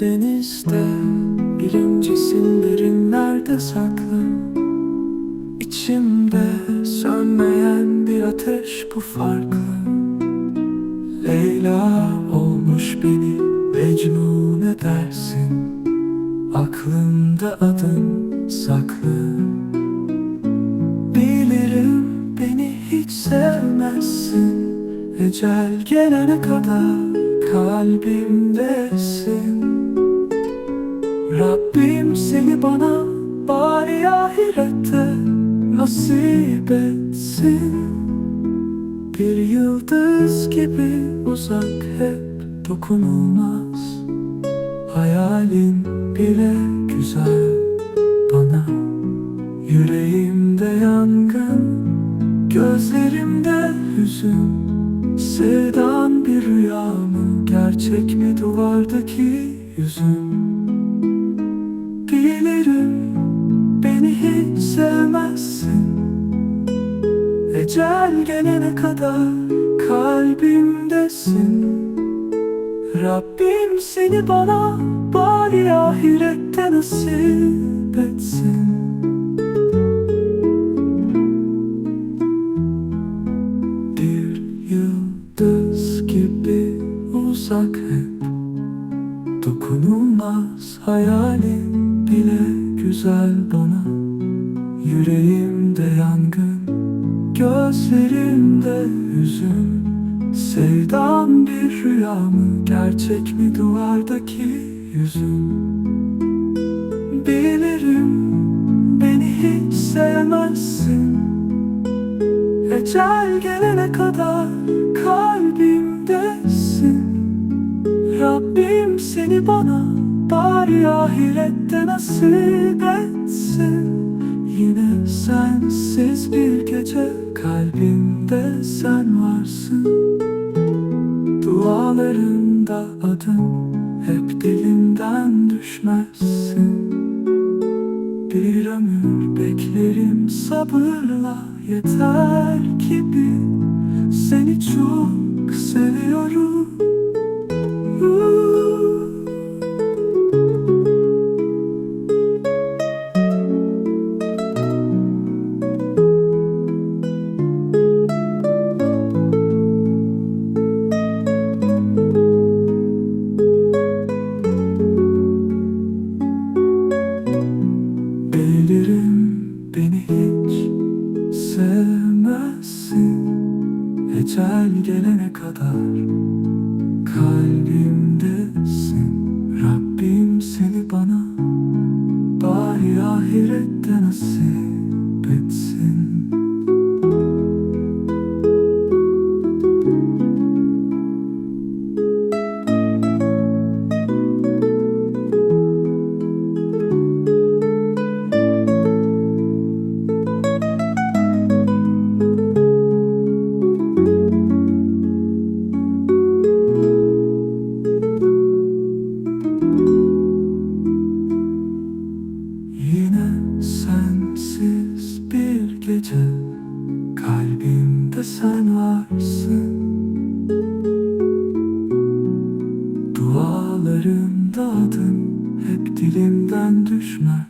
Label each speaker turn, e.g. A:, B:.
A: denizde Bilincisin derinlerde saklı. İçimde sönmeyen bir ateş bu farklı. Leyla olmuş beni Mecnun edersin. Aklımda adın saklı. Bilirim beni hiç sevmezsin. Ecel gelene kadar kalbimdesin Rabbim seni bana bari ahirette nasip etsin. Bir yıldız gibi uzak hep dokunulmaz. Hayalin bile güzel bana. Yüreğimde yangın Gözlerimde hüzün. Sevdan bir rüya mı Gerçek mi duvardaki yüzün Ecel gelene kadar kalbimdesin. Rabbim seni bana bari ahirette nasip etsin. Bir yıldız gibi uzak hep. Dokunulmaz hayalin bile güzel bana. Yüreğimde yangın Gözlerimde hüzün. Sevdan bir rüya mı Gerçek mi duvardaki yüzün? Bilirim beni hiç sevmezsin. Ecel gelene kadar kalbimdesin. Rabbim seni bana bari ahirette nasip etsin. Yine sensiz bir gece kalbimde sen varsın. Dualarında adın hep dilimden düşmezsin. Bir ömür beklerim sabırla. Yeter ki bil Seni çok Ecel gelene kadar. Kalbimdesin gece Kalbimde sen varsın. Dualarımda adın hep dilimden düşmez.